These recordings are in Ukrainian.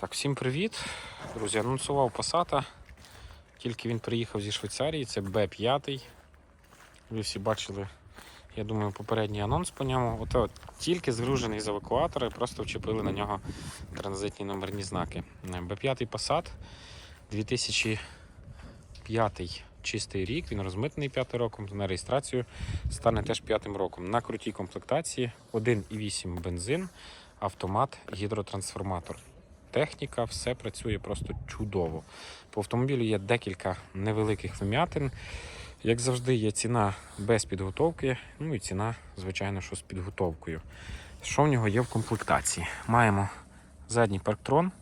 Так, всім привіт. Друзі, анонсував Passat. Тільки він приїхав зі Швейцарії, це B5. Ви всі бачили, я думаю, попередній анонс по ньому. Ото тільки згружений з евакуатора і просто вчепили на нього транзитні номерні знаки. B5 Passat 2005 чистий рік, він розмитний 5 роком, на реєстрацію стане теж 5 роком. На крутій комплектації 1,8 бензин, автомат, гідротрансформатор техніка, все працює просто чудово. По автомобілю є декілька невеликих вим'ятин. Як завжди, є ціна без підготовки, ну і ціна, звичайно, що з підготовкою. Що в нього є в комплектації? Маємо задній парктрон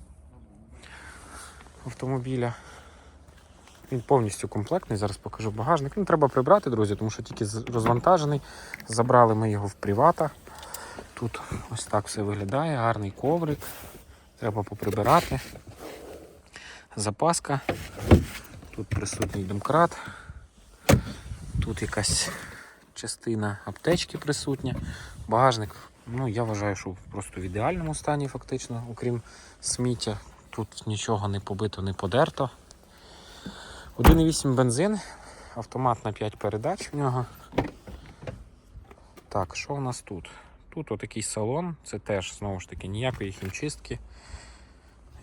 автомобіля. Він повністю комплектний. Зараз покажу багажник. Ну, треба прибрати, друзі, тому що тільки розвантажений. Забрали ми його в привата. Тут ось так все виглядає, гарний коврик. Треба поприбирати. Запаска. Тут присутній домкрат. Тут якась частина аптечки присутня. Багажник, ну я вважаю, що просто в ідеальному стані, фактично, окрім сміття. Тут нічого не побито, не подерто. 1,8 бензин, автомат на 5 передач в нього. Так, що у нас тут? Тут отакий салон, це теж знову ж таки ніякої хімчистки.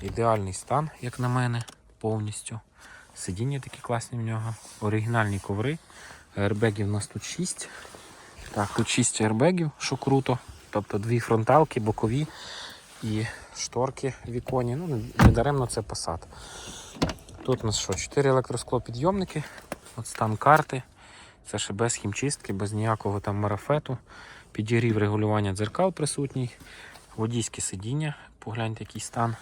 Ідеальний стан, як на мене, повністю. Сидіння такі класні в нього. Оригінальні коври. Аербегів у нас тут 6. Так, тут 6 аербегів, що круто. Тобто дві фронталки, бокові і шторки віконі. Ну, не даремно це Passat. Тут у нас що? 4 електросклопідйомники. От стан карти. Це ще без хімчистки, без ніякого там марафету. Підігрів регулювання дзеркал присутній. Водійське сидіння. Погляньте, який стан.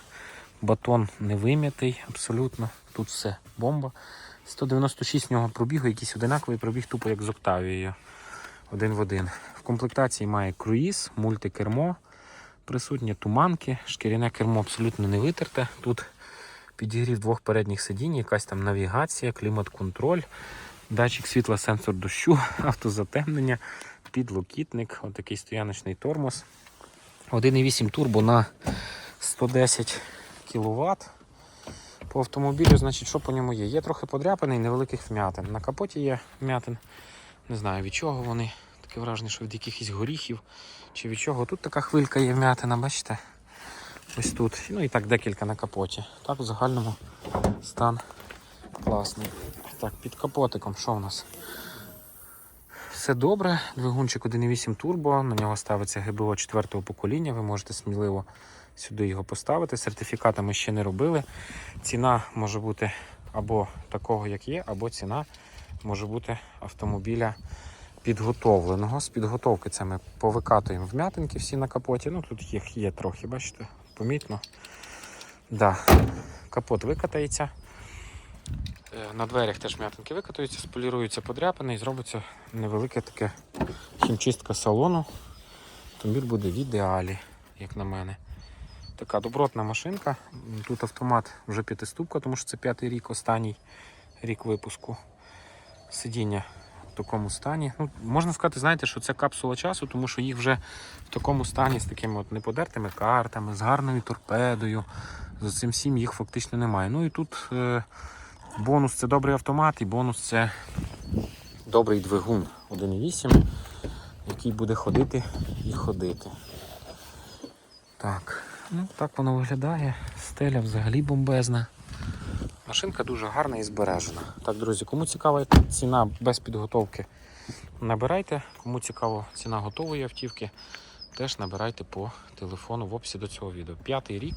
Батон не вим'ятий, абсолютно. Тут все бомба. 196 в нього пробігу, якийсь одинаковий пробіг, тупо як з Октавією. Один в один. В комплектації має круїз, мультикермо, присутні туманки, шкіряне кермо абсолютно не витерте. Тут підігрів двох передніх сидінь, якась там навігація, клімат-контроль, датчик світла, сенсор дощу, автозатемнення, підлокітник, отакий стояночний тормоз. 1,8 турбо на 110 кВт. По автомобілю, значить, що по ньому є? Є трохи подряпаний, невеликих вмятин. На капоті є вмятин. Не знаю від чого вони. Таке враження, що від якихось горіхів чи від чого. Тут така хвилька є вмятина, бачите? Ось тут. Ну і так декілька на капоті. Так, в загальному стан класний. Так, під капотиком, що в нас? Все добре. Двигунчик 1.8 турбо, на нього ставиться ГБО 4 покоління. Ви можете сміливо сюди його поставити. Сертифіката ми ще не робили. Ціна може бути або такого, як є, або ціна може бути автомобіля підготовленого. З підготовки це ми повикатуємо вмятинки всі на капоті. Ну тут їх є трохи, бачите, помітно. Да. Капот викатається. Е, На дверях теж м'ятинки викатуються, споліруються подряпини і зробиться невелике таке хімчистка салону. Автомобіль буде в ідеалі, як на мене. Така добротна машинка. Тут автомат вже п'ятиступка, тому що це п'ятий рік, останній рік випуску. Сидіння в такому стані. Ну, можна сказати, знаєте, що це капсула часу, тому що їх вже в такому стані з такими от неподертими картами, з гарною торпедою. За цим всім їх фактично немає. Ну і тут е, бонус це добрий автомат, і бонус це добрий двигун 1.8, який буде ходити і ходити. Так, ну так воно виглядає. Стеля взагалі бомбезна. Машинка дуже гарна і збережена. Так, друзі, кому цікава ціна без підготовки, набирайте. Кому цікава ціна готової автівки, теж набирайте по телефону в описі до цього відео. П'ятий рік.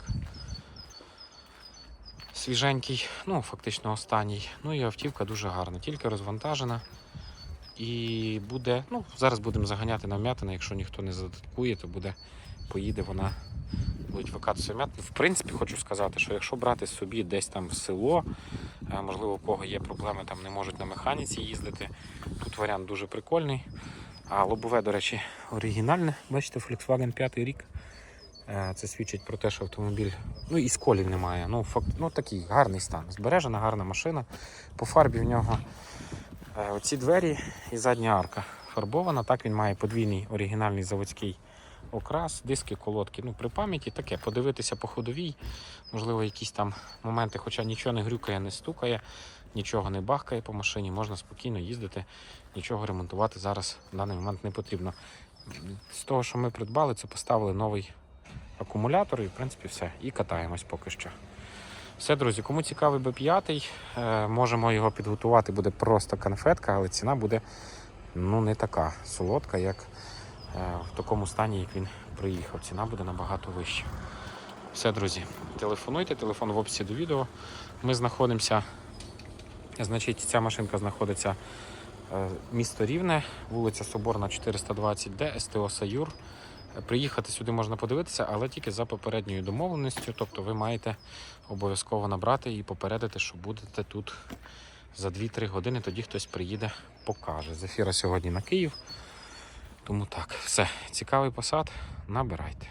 Свіженький, ну фактично останній. Ну і автівка дуже гарна, тільки розвантажена. І буде, ну, зараз будемо заганяти на вмятини, якщо ніхто не задаткує, то буде, поїде вона, будуть викатися вмятини. В принципі, хочу сказати, що якщо брати собі десь там в село, е, можливо, у кого є проблеми, там не можуть на механіці їздити. Тут варіант дуже прикольний. А лобове, до речі, оригінальне. Бачите, Volkswagen 5 рік. Е, Це свідчить про те, що автомобіль ну і сколів немає. Ну, факт, ну такий гарний стан. Збережена, гарна машина. По фарбі в нього е, оці двері і задня арка фарбована. Так він має подвійний оригінальний заводський окрас, диски, колодки. Ну, при пам'яті таке, подивитися по ходовій, можливо, якісь там моменти, хоча нічого не грюкає, не стукає, нічого не бахкає по машині, можна спокійно їздити, нічого ремонтувати зараз в даний момент не потрібно. З того, що ми придбали, це поставили новий акумулятор і, в принципі, все. І катаємось поки що. Все, друзі, кому цікавий B5, е, можемо його підготувати, буде просто конфетка, але ціна буде ну, не така солодка, як е, в такому стані, як він приїхав. Ціна буде набагато вища. Все, друзі, телефонуйте, телефон в описі до відео. Ми знаходимося, значить, ця машинка знаходиться е, місто Рівне, вулиця Соборна 420Д, СТО Саюр. Приїхати сюди можна подивитися, але тільки за попередньою домовленістю. Тобто ви маєте обов'язково набрати і попередити, що будете тут за 2-3 години. Тоді хтось приїде, покаже. З ефіра сьогодні на Київ. Тому так, все. Цікавий посад, набирайте.